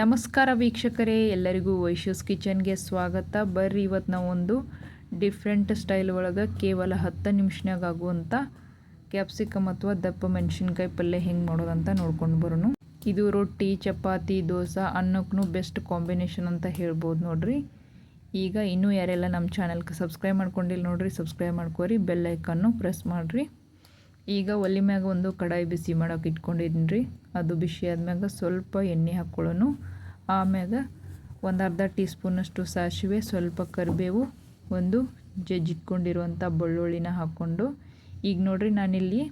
ನಮಸ್ಕಾರ ವೀಕ್ಷಕರೇ, ಎಲ್ಲರಿಗೂ ವೈಶ್ಯೂಸ್ ಕಿಚನ್ಗೆ ಸ್ವಾಗತ. ಬರ್ರಿ ಇವತ್ತು ನಾವು ಒಂದು ಡಿಫ್ರೆಂಟ್ ಸ್ಟೈಲ್ ಒಳಗೆ ಕೇವಲ ಹತ್ತು ನಿಮಿಷನಾಗ ಆಗುವಂಥ ಕ್ಯಾಪ್ಸಿಕಮ್ ಅಥವಾ ದಪ್ಪ ಮೆಣಸಿನ್ಕಾಯಿ ಪಲ್ಯ ಹೆಂಗೆ ಮಾಡೋದಂತ ನೋಡ್ಕೊಂಡು ಬರೋಣ. ಇದು ರೊಟ್ಟಿ, ಚಪಾತಿ, ದೋಸೆ ಅನ್ನಕ್ಕೂ ಬೆಸ್ಟ್ ಕಾಂಬಿನೇಷನ್ ಅಂತ ಹೇಳ್ಬೋದು ನೋಡ್ರಿ. ಈಗ ಇನ್ನೂ ಯಾರೆಲ್ಲ ನಮ್ಮ ಚಾನಲ್ಗೆ ಸಬ್ಸ್ಕ್ರೈಬ್ ಮಾಡ್ಕೊಂಡಿಲ್ಲ ನೋಡ್ರಿ ಸಬ್ಸ್ಕ್ರೈಬ್ ಮಾಡ್ಕೋರಿ ಬೆಲ್ ಐಕನ್ನು ಪ್ರೆಸ್ ಮಾಡಿರಿ. ಈಗ ಒಲೆ ಮ್ಯಾಗ ಒಂದು ಕಡಾಯಿ ಬಿಸಿ ಮಾಡೋಕೆ ಇಟ್ಕೊಂಡಿದ್ದೀನಿ ರೀ ಅದು ಬಿಸಿ ಆದ್ಮ್ಯಾಗ ಸ್ವಲ್ಪ ಎಣ್ಣೆ ಹಾಕ್ಕೊಳ್ಳೋನು ಆಮ್ಯಾಗ ಒಂದು ಅರ್ಧ ಟೀ ಸ್ಪೂನಷ್ಟು ಸಾಸಿವೆ, ಸ್ವಲ್ಪ ಕರಿಬೇವು, ಒಂದು ಜಜ್ಜಿಟ್ಕೊಂಡಿರುವಂಥ ಬೆಳ್ಳುಳ್ಳಿನ ಹಾಕ್ಕೊಂಡು ಈಗ ನೋಡಿರಿ ನಾನಿಲ್ಲಿ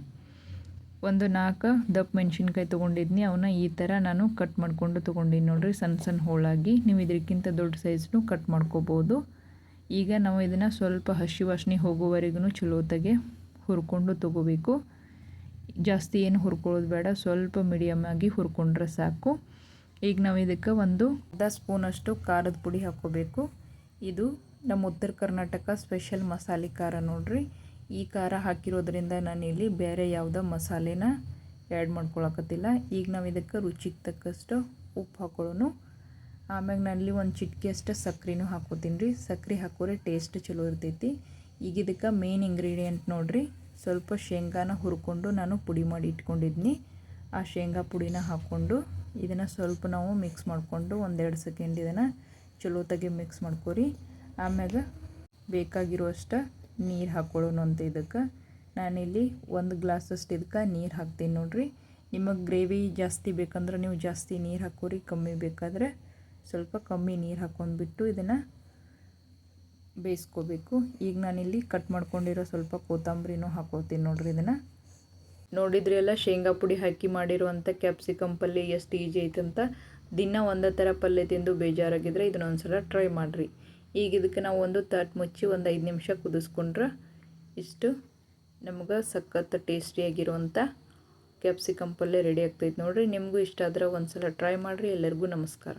ಒಂದು ನಾಲ್ಕು ದಪ್ಪ ಮೆಣಸಿನ್ಕಾಯಿ ತೊಗೊಂಡಿದ್ನಿ. ಅವನ್ನ ಈ ಥರ ನಾನು ಕಟ್ ಮಾಡಿಕೊಂಡು ತೊಗೊಂಡಿನಿ ನೋಡಿರಿ ಸಣ್ಣ ಸಣ್ಣ ಹೋಳಾಗಿ. ನೀವು ಇದಕ್ಕಿಂತ ದೊಡ್ಡ ಸೈಜ್ನು ಕಟ್ ಮಾಡ್ಕೋಬೋದು. ಈಗ ನಾವು ಇದನ್ನು ಸ್ವಲ್ಪ ಹಸಿ ವಾಸನೆ ಹೋಗೋವರೆಗೂ ಚಲೋತಾಗೆ ಹುರ್ಕೊಂಡು ತಗೋಬೇಕು. ಜಾಸ್ತಿ ಏನು ಹುರ್ಕೊಳ್ಳೋದು ಬೇಡ, ಸ್ವಲ್ಪ ಮೀಡಿಯಮ್ ಆಗಿ ಹುರ್ಕೊಂಡ್ರೆ ಸಾಕು. ಈಗ ನಾವು ಇದಕ್ಕೆ ಒಂದು ಅರ್ಧ ಸ್ಪೂನಷ್ಟು ಖಾರದ ಪುಡಿ ಹಾಕ್ಕೋಬೇಕು ಇದು ನಮ್ಮ ಉತ್ತರ ಕರ್ನಾಟಕ ಸ್ಪೆಷಲ್ ಮಸಾಲೆ ಖಾರ ನೋಡ್ರಿ. ಈ ಖಾರ ಹಾಕಿರೋದ್ರಿಂದ ನಾನಿಲ್ಲಿ ಬೇರೆ ಯಾವುದೋ ಮಸಾಲೆನ ಆ್ಯಡ್ ಮಾಡ್ಕೊಳಕತ್ತಿಲ್ಲ. ಈಗ ನಾವು ಇದಕ್ಕೆ ರುಚಿಗೆ ತಕ್ಕಷ್ಟು ಉಪ್ಪು ಹಾಕೊಳ್ಳೋನು. ಆಮ್ಯಾಗ ನಲ್ಲಿ ಒಂದು ಚಿಟಿಕೆಯಷ್ಟು ಸಕ್ರೆನೂ ಹಾಕೋತೀನಿ ರೀ. ಸಕ್ರೆ ಹಾಕೋರೆ ಟೇಸ್ಟ್ ಚಲೋ ಇರ್ತೈತಿ. ಈಗ ಇದಕ್ಕೆ ಮೇನ್ ಇಂಗ್ರೀಡಿಯೆಂಟ್ ನೋಡ್ರಿ. ಸ್ವಲ್ಪ ಶೇಂಗಾನ ಹುರ್ಕೊಂಡು ನಾನು ಪುಡಿ ಮಾಡಿ ಇಟ್ಕೊಂಡಿದ್ನಿ. ಆ ಶೇಂಗಾ ಪುಡಿನ ಹಾಕ್ಕೊಂಡು ಇದನ್ನು ಸ್ವಲ್ಪ ನಾವು ಮಿಕ್ಸ್ ಮಾಡಿಕೊಂಡು ಒಂದೆರಡು ಸೆಕೆಂಡ್ ಇದನ್ನು ಚಲೋತಾಗಿ ಮಿಕ್ಸ್ ಮಾಡ್ಕೊರಿ. ಆಮ್ಯಾಗ ಬೇಕಾಗಿರುವಷ್ಟು ನೀರು ಹಾಕ್ಕೊಳ್ಳೋಣ ಅಂತ ಇದಕ್ಕೆ. ನಾನಿಲ್ಲಿ ಒಂದು ಗ್ಲಾಸಷ್ಟು ಇದಕ್ಕೆ ನೀರು ಹಾಕ್ತೀನಿ ನೋಡ್ರಿ. ನಿಮಗೆ ಗ್ರೇವಿ ಜಾಸ್ತಿ ಬೇಕಂದ್ರೆ ನೀವು ಜಾಸ್ತಿ ನೀರು ಹಾಕೋರಿ, ಕಮ್ಮಿ ಬೇಕಾದರೆ ಸ್ವಲ್ಪ ಕಮ್ಮಿ ನೀರು ಹಾಕ್ಕೊಂಡ್ಬಿಟ್ಟು ಇದನ್ನು ಬೇಯಿಸ್ಕೋಬೇಕು. ಈಗ ನಾನಿಲ್ಲಿ ಕಟ್ ಮಾಡ್ಕೊಂಡಿರೋ ಸ್ವಲ್ಪ ಕೊತ್ತಂಬರಿನೂ ಹಾಕೋತೀನಿ ನೋಡ್ರಿ ಇದನ್ನು. ನೋಡಿದ್ರಿ ಎಲ್ಲ ಶೇಂಗಾ ಪುಡಿ ಹಾಕಿ ಮಾಡಿರುವಂಥ ಕ್ಯಾಪ್ಸಿಕಮ್ ಪಲ್ಯ ಎಷ್ಟು ಈಜಿ ಐತಂತ ದಿನ ಒಂದೇ ಥರ ಪಲ್ಯ ತಿಂದು ಬೇಜಾರಾಗಿದ್ದರೆ ಇದನ್ನ ಒಂದ್ಸಲ ಟ್ರೈ ಮಾಡಿರಿ. ಈಗ ಇದಕ್ಕೆ ನಾವು ಒಂದು ತಟ್ ಮುಚ್ಚಿ ಒಂದು ಐದು ನಿಮಿಷ ಕುದಿಸ್ಕೊಂಡ್ರೆ ಇಷ್ಟು ನಮ್ಗೆ ಸಖತ್ ಟೇಸ್ಟಿಯಾಗಿರುವಂಥ ಕ್ಯಾಪ್ಸಿಕಮ್ ಪಲ್ಯ ರೆಡಿ ಆಗ್ತೈತೆ ನೋಡಿರಿ. ನಿಮಗೂ ಇಷ್ಟ ಆದ್ರೆ ಒಂದು ಸಲ ಟ್ರೈ ಮಾಡಿರಿ. ಎಲ್ಲರಿಗೂ ನಮಸ್ಕಾರ.